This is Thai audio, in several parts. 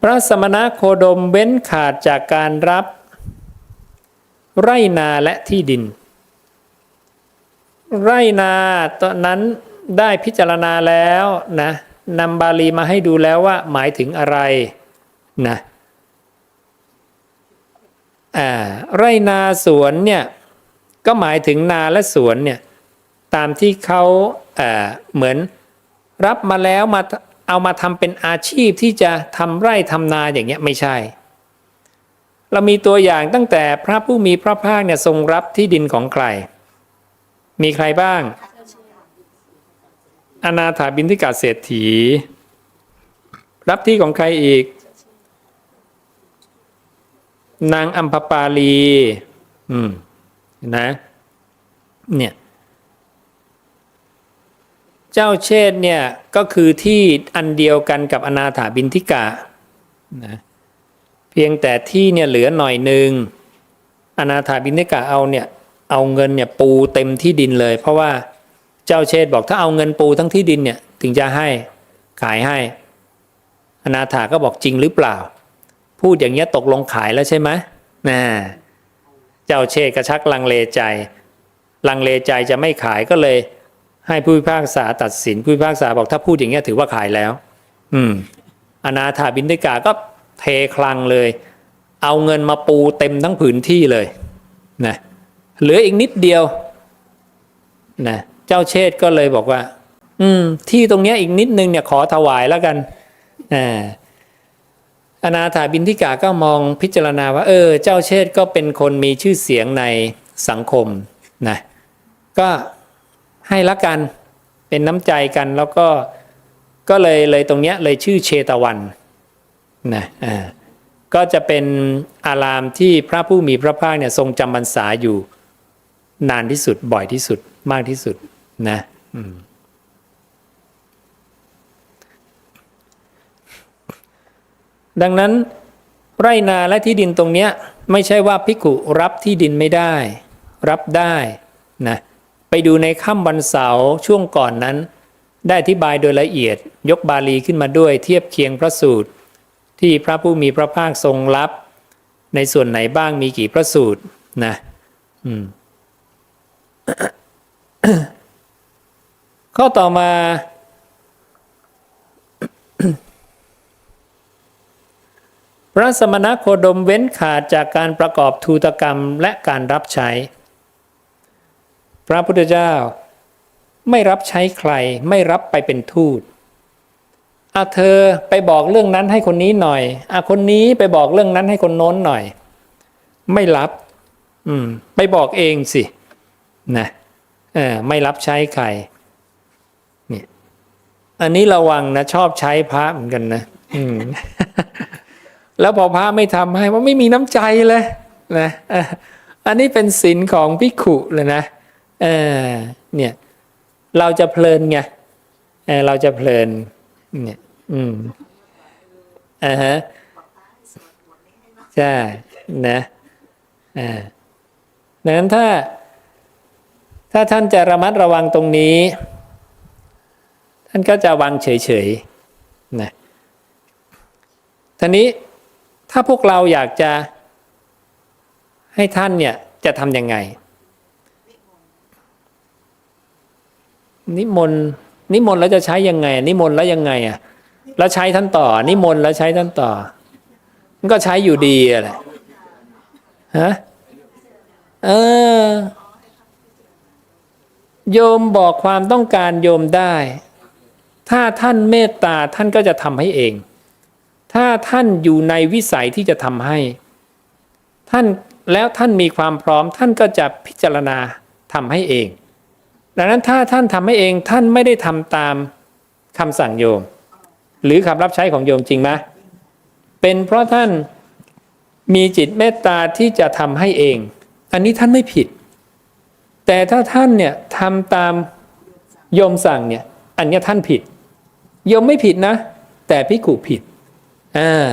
พระสมณโคดมเว้นขาดจากการรับ ไรนาและที่ดิน ไรนาตอนนั้นได้พิจารณาแล้วนะนำบาลีมาให้ดูแล้วว่าหมายถึงอะไรนะอ่าไรนาสวนเนี่ยก็หมายถึงนาและสวนเนี่ยตามที่เขาเเหมือนรับมาแล้วมา เอามาทำเป็นอาชีพที่จะทำไร่ทำนาอย่างเงี้ยไม่ใช่ เรามีตัวอย่างตั้งแต่พระผู้มีพระภาคเนี่ยทรงรับที่ดินของใคร มีใครบ้าง อนาถาบินทิกาเศรษฐี รับที่ของใครอีก นางอัมพปาลี อืมนะเนี่ย เจ้าเชษเนี่ยก็คือที่อันเดียวกันกับอนาถาบินทิกานะเพียงแต่ที่เนี่ยเหลือหน่อยหนึ่งอนาถาบินทิกาเอาเนี่ยเอาเงินเนี่ยปูเต็มที่ดินเลย เพราะว่าเจ้าเชษบอกถ้าเอาเงินปูทั้งที่ดินเนี่ยถึงจะให้ขายให้ อนาถาก็บอกจริงหรือเปล่า พูดอย่างเงี้ยตกลงขายแล้วใช่ไหมนะเจ้าเชษกระชักลังเลใจ ลังเลใจจะไม่ขายก็เลย ให้ผู้พิพากษาตัดสินผู้พิพากษาบอกถ้าพูดอย่างเงี้ยถือว่าขายแล้ว อืม อนาถาบินทิกาก็เทคลังเลย เอาเงินมาปูเต็มทั้งผืนที่เลยนะเหลืออีกนิดเดียวนะเจ้าเชษฐ์ก็เลยบอกว่า อืม ที่ตรงเนี้ยอีกนิดนึงเนี่ยขอถวายแล้วกันอ่าอนาถาบินทิกาก็มองพิจารณาว่า เออ เจ้าเชษฐ์ก็เป็นคนมีชื่อเสียงในสังคมนะก็ ให้ละกันเป็นน้ำใจกันแล้วก็ก็เลยเลยตรงเนี้ยเลยชื่อเชตวันนะอ่าก็จะเป็นอารามที่พระผู้มีพระภาคเนี่ยทรงจำพรรษาอยู่นานที่สุดบ่อยที่สุดมากที่สุดนะดังนั้นไรนาและที่ดินตรงเนี้ยไม่ใช่ว่าพิกุรับที่ดินไม่ได้ รับได้นะ ไปดูในค่ำวันเสาร์ช่วงก่อนนั้น ได้อธิบายโดยละเอียดยกบาลีขึ้นมาด้วยเทียบเคียงพระสูตร ที่พระผู้มีพระภาคทรงรับ ในส่วนไหนบ้างมีกี่พระสูตรนะอืมข้อต่อมา พระสมณโคดมเว้นขาดจากการประกอบทูตกรรมและการรับใช้ พระพุทธเจ้า ไม่รับใช้ใครไม่รับไปเป็นทูตอาเธอไปบอกเรื่องนั้นให้คนนี้หน่อยอาคนนี้ไปบอกเรื่องนั้นให้คนโน้นหน่อย ไม่รับ อืม ไปบอกเองสินะเออไม่รับใช้ใครเนี่ยอันนี้ระวังนะชอบใช้พระเหมือนกันนะอืมแล้วพอพระไม่ทำให้ว่าไม่มีน้ำใจเลยนะอันนี้เป็นศีลของพิขุเลยนะ เออเนี่ยเราจะเพลินไงเออเราจะเพลินเนี่ยอืมอ่าฮะใช่นะอ่าดังนั้นถ้า ถ้าท่านจะระมัดระวังตรงนี้ ท่านก็จะวางเฉยๆนะทีนี้ถ้าพวกเราอยากจะให้ท่านเนี่ยจะทำยังไง นิมนต์นิมนต์แล้วจะใช้ยังไง นิมนต์แล้วยังไงอะแล้วใช้ท่านต่อ นิมนต์แล้วใช้ท่านต่อ มันก็ใช้อยู่ดีอะแหละฮะเออโยมบอกความต้องการโยมได้ ถ้าท่านเมตตาท่านก็จะทำให้เอง ถ้าท่านอยู่ในวิสัยที่จะทำให้ ท่านแล้วท่านมีความพร้อมท่านก็จะพิจารณาทำให้เอง ดังนั้นถ้าท่านทำให้เองท่านไม่ได้ทำตามคำสั่งโยม หรือคำรับใช้ของโยมจริงไหมเป็นเพราะท่านมีจิตเมตตาที่จะทำให้เอง อันนี้ท่านไม่ผิด แต่ถ้าท่านเนี่ยทำตามโยมสั่งเนี่ยอันนี้ท่านผิด โยมไม่ผิดนะ แต่พิขูผิดอ่า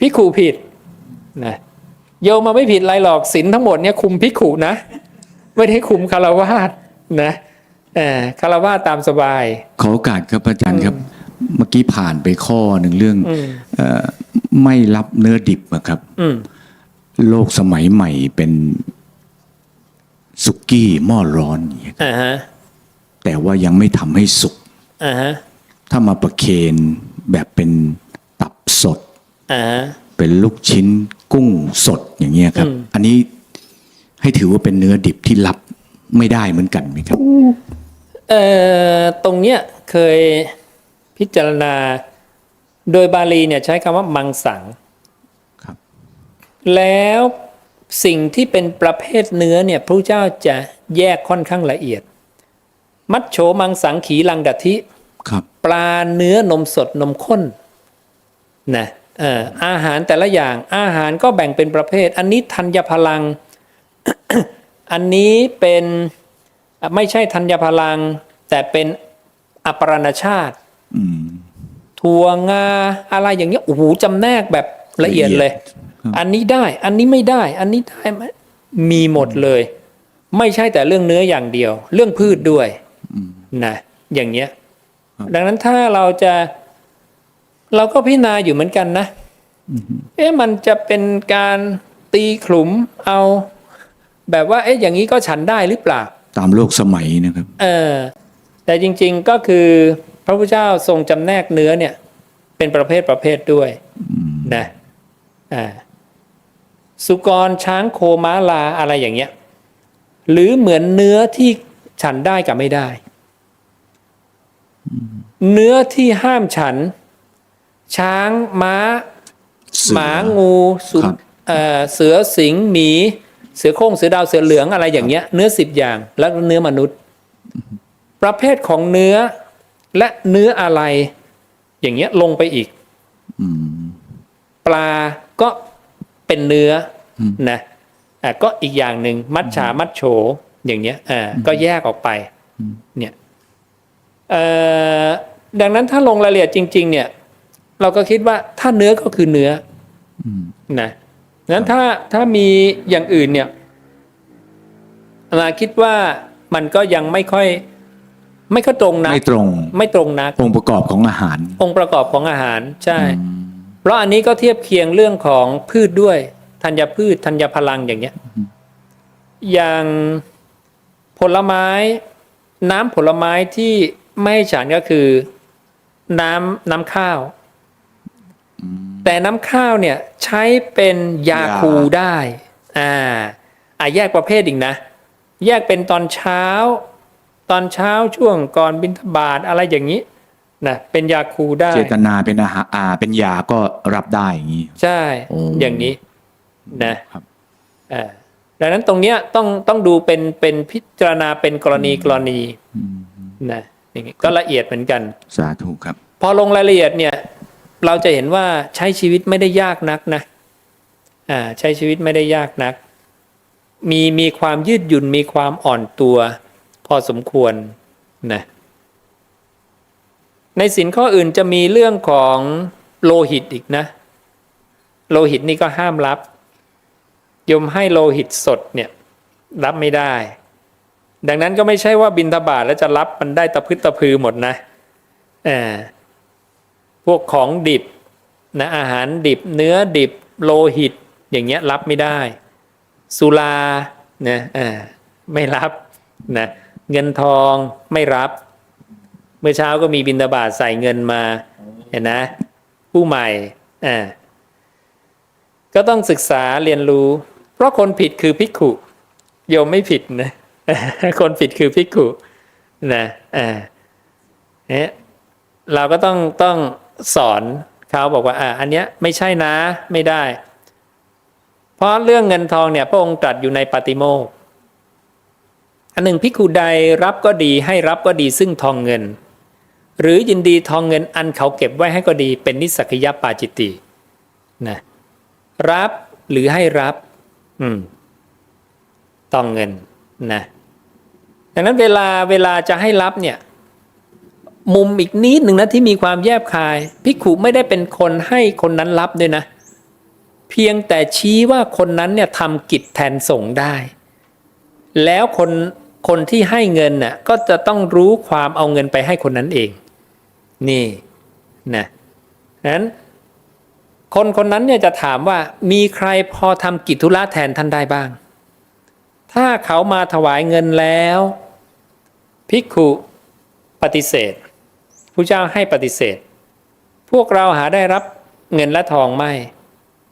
พิขูผิดนะโยมมาไม่ผิดอะไรหรอกศีลทั้งหมดเนี่ยคุมพิขูนะ ไม่ได้คุมคารวาสนะ คารวาสตามสบาย ขอโอกาสครับอาจารย์ครับ เมื่อกี้ผ่านไปข้อหนึ่งเรื่องอืมเอ่อไม่รับเนื้อดิบอะครับอืมโลกสมัยใหม่เป็นสุกี้หม้อร้อนอย่างเงี้ยอ่าฮะแต่ว่ายังไม่ทำให้สุกอ่าฮะถ้ามาประเคนแบบเป็นตับสดอ่าฮะเป็นลูกชิ้นกุ้งสดอย่างเงี้ยครับอืมอันนี้ให้ถือว่าเป็นเนื้อดิบที่รับไม่ได้เหมือนกันไหมครับ เอ่อตรงเนี้ยเคยพิจารณาโดยบาลีเนี่ยใช้คำว่ามังสังครับ แล้วสิ่งที่เป็นประเภทเนื้อเนี่ยพระเจ้าจะแยกค่อนข้างละเอียด มัดโฉมังสังขีลังดัทิครับ ปลาเนื้อนมสดนมข้นนะเอ่ออาหารแต่ละอย่างอาหารก็แบ่งเป็นประเภท อันนี้ธัญพลัง อันนี้เป็น ไม่ใช่ธัญพลัง แต่เป็นอัปรณชาติอืมถั่วงาอะไรอย่างเงี้ยโอ้โหจำแนกแบบละเอียดเลยละเอียดครับอันนี้ได้ อันนี้ไม่ได้ อันนี้ได้ไหมมีหมดเลย ไม่ใช่แต่เรื่องเนื้ออย่างเดียว เรื่องพืชด้วยนะอย่างเงี้ย ดังนั้นถ้าเราจะเราก็พิจารณาอยู่เหมือนกันนะเอ๊ะมันจะเป็นการตีขลุมเอา แบบว่า เอ๊ะอย่างนี้ก็ฉันได้หรือเปล่า ตามโลกสมัยนะครับ เออแต่จริงๆก็คือพระพุทธเจ้าทรงจำแนกเนื้อเนี่ย เป็นประเภทประเภทด้วยนะอ่าสุกรช้างโคม้าลาอะไรอย่างเงี้ย หรือเหมือนเนื้อที่ฉันได้กับไม่ได้ เนื้อที่ห้ามฉัน ช้างม้าเสือหมางูสุนครับเอ่อเสือสิงห์หมี เสือโคร่งเสือดาวเสือเหลืองอะไรอย่างเงี้ยเนื้อสิบอย่าง แล้วเนื้อมนุษย์ ประเภทของเนื้อและเนื้ออะไร อย่างเงี้ยลงไปอีกอืมปลาก็เป็นเนื้ออนะอะก็อีกอย่างหนึ่งมัดฉามัดโฉอย่างเงี้ยอ่าก็แยกออกไปเนี่ยเอ่อดังนั้นถ้าลงรายละเอียดจริง ๆ เนี่ย เราก็คิดว่าถ้าเนื้อก็คือเนื้ออนะ งั้นถ้าถ้ามีอย่างอื่นเนี่ยมาคิดว่ามันก็ยังไม่ค่อย ไม่ค่อยตรงนะไม่ตรง ไม่ตรงนักองค์ประกอบของอาหาร องค์ประกอบของอาหารใช่ เพราะอันนี้ก็เทียบเคียงเรื่องของพืชด้วยธัญพืชธัญพลังอย่างเงี้ยอย่างผลไม้ น้ำผลไม้ที่ไม่ให้ฉันก็คือ น้ำน้ำข้าว แต่น้ำข้าวเนี่ยใช้เป็นยายา คูได้อ่าอะแยกประเภทอีกนะ แยกเป็นตอนเช้า ตอนเช้าช่วงก่อนบิณฑบาตอะไรอย่างนี้นะเป็นยาคูได้ เจตนาเป็นอาหารอาเป็นยาก็รับได้อย่างนี้ ใช่ โอ้ อย่างนี้นะครับ อ่าดังนั้นตรงเนี้ยต้องต้องดูเป็นเป็นพิจารณาเป็นกรณีกรณีนะอย่างงี้ก็ละเอียดเหมือนกัน สาธุครับ พอลงรายละเอียดเนี่ย เราจะเห็นว่าใช้ชีวิตไม่ได้ยากนักนะอ่าใช้ชีวิตไม่ได้ยากนัก มีมีความยืดหยุ่นมีความอ่อนตัว พอสมควรนะในสินข้ออื่นจะมีเรื่องของโลหิตอีกนะ โลหิตนี่ก็ห้ามรับ ยมให้โลหิตสดเนี่ยรับไม่ได้ ดังนั้นก็ไม่ใช่ว่าบินทบาทแล้วจะรับมันได้ตะพึดตะพือหมดนะเออ พวกของดิบนะอาหารดิบเนื้อดิบโลหิต อย่างเงี้ยรับไม่ได้ สุรานะเออไม่รับนะเงินทองไม่รับ เมื่อเช้าก็มีบินทบาทใส่เงินมาเห็นนะผู้ใหม่อ่าก็ต้องศึกษาเรียนรู้ เพราะคนผิดคือภิกขุโยมไม่ผิดนะคนผิดคือภิกขุนะอ่าเนี่ยเราก็ต้องต้อง สอนเขาบอกว่าอ่าอันเนี้ยไม่ใช่นะไม่ได้ เพราะเรื่องเงินทองเนี่ยพระองค์ตรัสอยู่ในปาติโมกอันหนึ่งภิกขุใดรับก็ดีให้รับก็ดีซึ่งทองเงิน หรือยินดีทองเงินอันเขาเก็บไว้ให้ก็ดีเป็นนิสสกยปาจิตตินะรับหรือให้รับ อืมทองเงินนะดังนั้นเวลาเวลาจะให้รับเนี่ย มุมอีกนิดหนึ่งนะที่มีความแยบคายพิกขุไม่ได้เป็นคนให้คนนั้นรับด้วยนะ เพียงแต่ชี้ว่าคนนั้นเนี่ยทำกิจแทนส่งได้ แล้วคนคนที่ให้เงินน่ะก็จะต้องรู้ความเอาเงินไปให้คนนั้นเอง นี่นะนั้นคนคนนั้นเนี่ยจะถามว่ามีใครพอทำกิจธุระแทนท่านได้บ้าง ถ้าเขามาถวายเงินแล้วภิกขุปฏิเสธ ผู้เจ้าให้ปฏิเสธ พวกเราหาได้รับเงินและทองไม่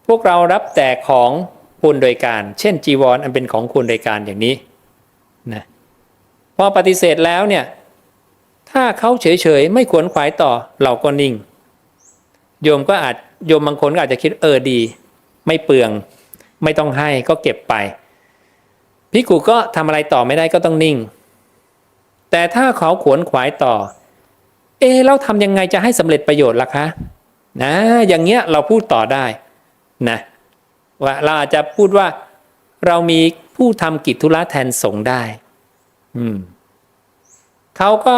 พวกเรารับแต่ของควรโดยการ เช่น จีวรออันเป็นของควรโดยการอย่างนี้นะพอปฏิเสธแล้วเนี่ย ถ้าเขาเฉยๆไม่ขวนขวายต่อเราก็นิ่ง โยมก็อาจโยมบางคนก็อาจจะคิดเออดี ไม่เปลือง ไม่ต้องให้ก็เก็บไปพิกุก็ทำอะไรต่อไม่ได้ก็ต้องนิ่ง แต่ถ้าเขาขวนขวายต่อ เอะเราทำยังไงจะให้สำเร็จประโยชน์ล่ะคะนะอย่างเงี้ยเราพูดต่อได้นะว่าเราอาจจะพูดว่าเรามีผู้ทำกิจธุระแทนสงได้อืมเขาก็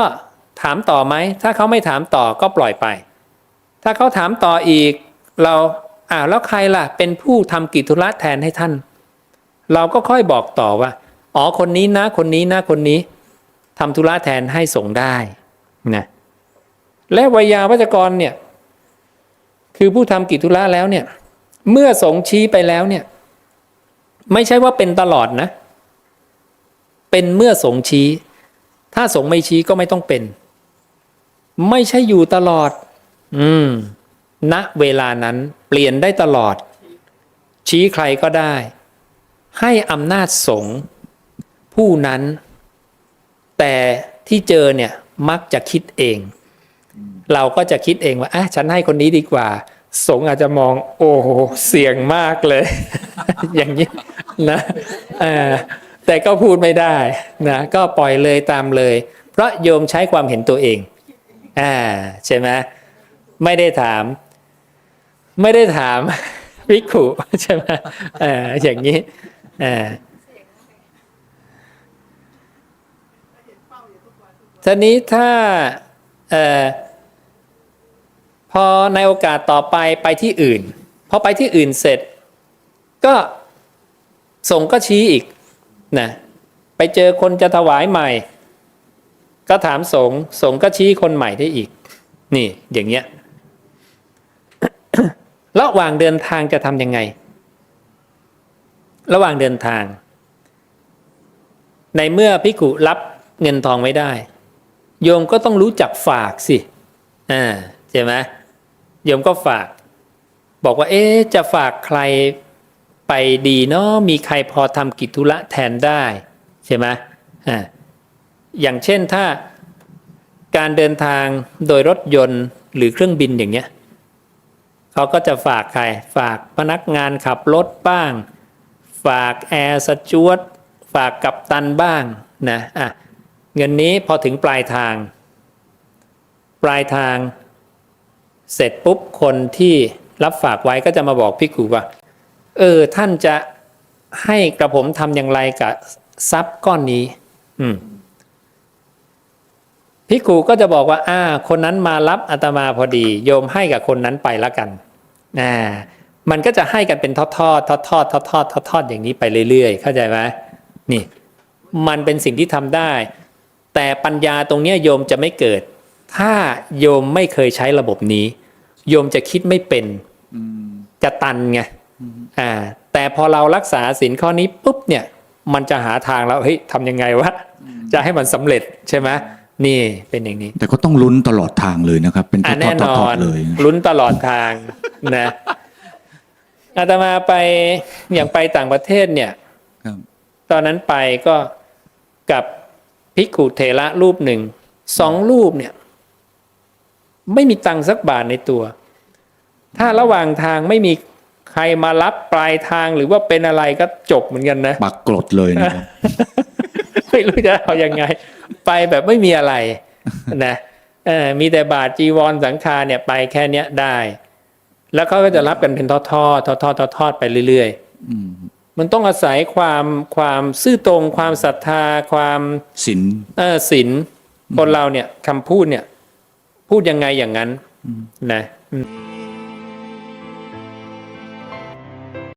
ถามต่อไหม ถ้าเขาไม่ถามต่อก็ปล่อยไป ถ้าเขาถามต่ออีก เราอ่าแล้วใครล่ะ เป็นผู้ทำกิจธุระแทนให้ท่าน เราก็ค่อยบอกต่อว่า อ๋อคนนี้นะ คนนี้นะ คนนี้ทำธุระแทนให้สงได้นะ และวิยาวัจกรเนี่ย คือผู้ทำกิจธุระแล้วเนี่ย เมื่อสงชี้ไปแล้วเนี่ย ไม่ใช่ว่าเป็นตลอดนะ เป็นเมื่อสงชี้ ถ้าสงไม่ชี้ก็ไม่ต้องเป็น ไม่ใช่อยู่ตลอด อืมณเวลานั้นเปลี่ยนได้ตลอด ชี้ใครก็ได้ ให้อำนาจสงผู้นั้น แต่ที่เจอเนี่ยมักจะคิดเอง เราก็จะคิดเองว่าอะฉันให้คนนี้ดีกว่า สงอาจจะมอง โอ้โหเสี่ยงมากเลย อย่างนี้นะแต่ก็พูดไม่ได้นะก็ปล่อยเลยตามเลย เพราะโยมใช้ความเห็นตัวเองอ่าใช่ไหมไม่ได้ถาม ไม่ได้ถามวิกขุใช่ไหมเอออย่างนี้เออทีนี้ถ้าเอ่อ พอในโอกาสต่อไปไปที่อื่น พอไปที่อื่นเสร็จ ก็ส่งก็ชี้อีกนะไปเจอคนจะถวายใหม่ ก็ถามสงสงก็ชี้คนใหม่ได้อีก นี่อย่างเงี้ยระหว่างเดินทางจะทำยังไง ระหว่างเดินทาง ในเมื่อพิกุรับเงินทองไม่ได้ โยมก็ต้องรู้จักฝากสิอ่าใช่ไหม โยมก็ฝาก บอกว่า เอ๊จะฝากใครไปดีเนาะมีใครพอทำกิจธุระแทนได้ ใช่ไหมอ่าอย่างเช่นถ้าการเดินทางโดยรถยนต์หรือเครื่องบินอย่างเงี้ยเขาก็จะฝากใคร ฝากพนักงานขับรถบ้าง ฝากแอร์สจวตฝากกัปตันบ้างนะอะเงินนี้พอถึงปลายทาง ปลายทาง เสร็จปุ๊บคนที่รับฝากไว้ก็จะมาบอกพิกูว่า เออ ท่านจะให้กระผมทำอย่างไรกับทรัพย์ก้อนนี้ อืมพิกูก็จะบอกว่า อ่า คนนั้นมารับอาตมาพอดี โยมให้กับคนนั้นไปละกันอ่ามันก็จะให้กันเป็นทอดทอดทอดทอดทอดทอดทอดทอดอย่างนี้ไปเรื่อยๆ เข้าใจไหมนี่ มันเป็นสิ่งที่ทำได้ แต่ปัญญาตรงเนี้ยโยมจะไม่เกิด ถ้าโยมไม่เคยใช้ระบบนี้ โยมจะคิดไม่เป็นจะตันไงอ่า แต่พอเรารักษาสินข้อนี้ปุ๊บเนี่ย มันจะหาทางแล้วเฮ้ยทำยังไงวะจะให้มันสำเร็จใช่ไหมนี่เป็นอย่างนี้ แต่ก็ต้องลุ้นตลอดทางเลยนะครับ เป็นทอะอแน่ดนๆอๆนๆเลยลุ้นตลอดทางนะอาตมาไปอย่างไปต่างประเทศเนี่ยครับตอนนั้นไปก็กับภิกขุเถระรูปหนึ่งสองรูปเนี่ย ไม่มีตังค์สักบาทในตัว ถ้าระหว่างทางไม่มีใครมารับปลายทางหรือว่าเป็นอะไรก็จบเหมือนกันนะปักกรดเลยนะครับไม่รู้จะเอายังไง ไปแบบไม่มีอะไรนะเออมีแต่บาทจีวรสังฆาเนี่ยไปแค่เนี้ยได้ แล้วเขาก็จะรับกันเป็นทอดทอดทอดทอดทอดทอดไปเรื่อยๆอืมมันต้องอาศัยความความซื่อตรง ความศรัทธา ความสินเออศีลคนเราเนี่ยคำพูดเนี่ย พูดยังไงอย่างนั้นนะอืม